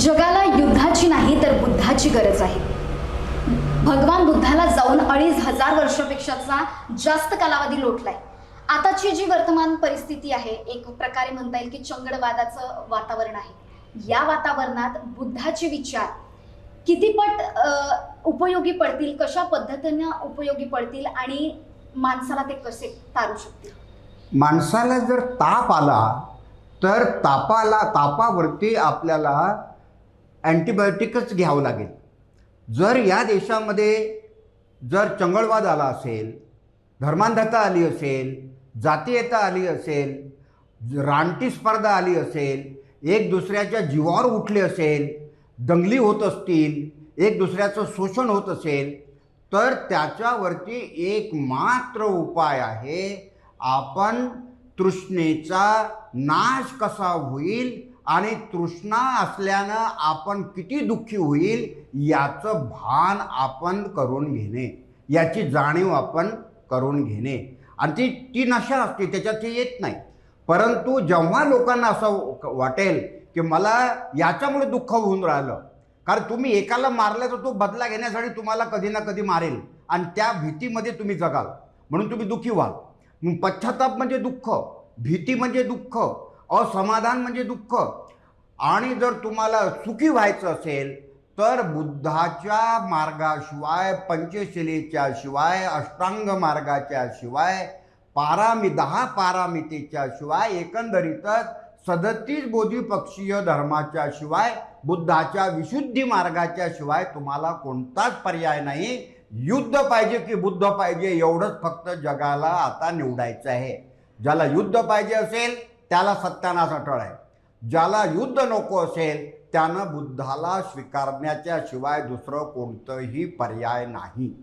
जगाला युद्धाची नाही तर बुद्धाची गरज आहे. भगवान बुद्धाला जाऊन अडीच हजार वर्षापेक्षाचा जास्त कालावधी लोटलाय. आताची जी वर्तमान परिस्थिती आहे एक प्रकारे म्हणता येईल की चंगडवादाचं वातावरण आहे. या वातावरणात बुद्धाचे विचार कितीपट उपयोगी पडतील कशा पद्धतीनं उपयोगी पडतील आणि माणसाला ते कसे तारू शकतील? माणसाला जर ताप आला तर तापाला तापावरती आपल्याला अँटीबायोटिकच घ्यावं लागेल. जर या देशामध्ये जर चंगळवाद आला असेल धर्मांधता आली असेल जातीयता आली असेल रानटी स्पर्धा आली असेल एक दुसऱ्याच्या जीवावर उठले असेल दंगली होत असतील एक दुसऱ्याचं शोषण होत असेल तर त्याच्यावरती एक मात्र उपाय आहे आपण तृष्णेचा नाश कसा होईल आणि तृष्णा असल्यानं आपण किती दुःखी होईल याचं भान आपण करून घेणे. याची जाणीव आपण करून घेणे. आणि ती ती नशा असते त्याच्यात ती येत नाही. परंतु जेव्हा लोकांना असं वाटेल की मला याच्यामुळे दुःख होऊन राहिलं कारण तुम्ही एकाला मारलं तर तो बदला घेण्यासाठी तुम्हाला कधी ना कधी मारेल आणि त्या भीतीमध्ये तुम्ही जगाल. म्हणून तुम्ही दुःखी व्हाल. पश्चाताप म्हणजे दुःख भीती म्हणजे दुःख असमाधान म्हणजे दुःख. आणि जर तुम्हाला सुखी व्हायचं असेल तर बुद्धाच्या मार्गाशिवाय पंचशिलेच्या शिवाय अष्टांग मार्गाच्या शिवाय पारामी दहा पारामितीच्या शिवाय एकंदरीतच सदतीस बोधीपक्षीय धर्माच्या शिवाय बुद्धाच्या विशुद्धी मार्गाच्या शिवाय तुम्हाला कोणताच पर्याय नाही. युद्ध पाहिजे की बुद्ध पाहिजे एवढंच फक्त जगाला आता निवडायचं आहे. ज्याला युद्ध पाहिजे असेल त्याला सत्यानाश अटळ आहे. ज्याला युद्ध नको असेल त्यानं बुद्धाला स्वीकारण्याच्या शिवाय दुसरं कोणतंही पर्याय नाही.